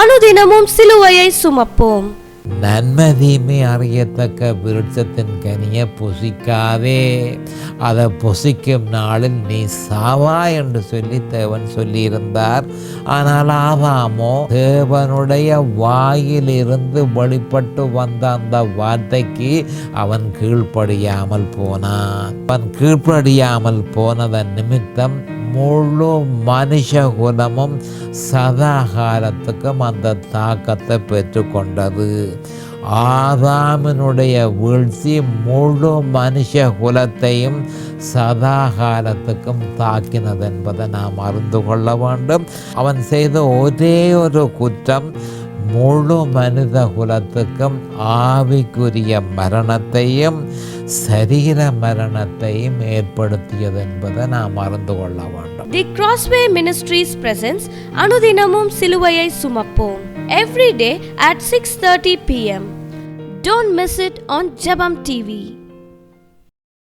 அனுதினமும் சிலுவையை சுமப்போம். நன்மை தீமை அறியத்தக்க விருட்சத்தின் கனியை புசிக்காதே. அதை புசிக்கும் நாளில் நீ சாவா என்று சொல்லி தேவன் சொல்லியிருந்தார். ஆனால் ஆதாமோ தேவனுடைய வாயிலிருந்து வெளிப்பட்டு வந்த அந்த வார்த்தைக்கு அவன் கீழ்ப்படியாமல் போனான். அவன் கீழ்ப்படியாமல் போனதன் நிமித்தம் முழு மனுஷ குலமும் சதாகாலத்துக்கும் அந்த தாக்கத்தை பெற்றுக்கொண்டது ஆதாமினுடைய வீழ்ச்சி முழு மனுஷ குலத்தையும் சதா காலத்துக்கும் தாக்கினது என்பதை நாம் அறிந்து கொள்ள வேண்டும் அவன் செய்த ஒரே ஒரு குற்றம் முழு மனித குலத்துக்கும் ஆவிக்குரிய மரணத்தையும் சரீர மரணத்தையும் ஏற்படுத்தியது என்பதை நாம் மறந்து கொள்ள வேண்டும். தி கிராஸ்வே மினிஸ்ட்ரீஸ் பிரசன்ஸ் அனுதினமும் சிலுவையை சுமப்போம். Every day at six thirty PM don't miss it on Jebam TV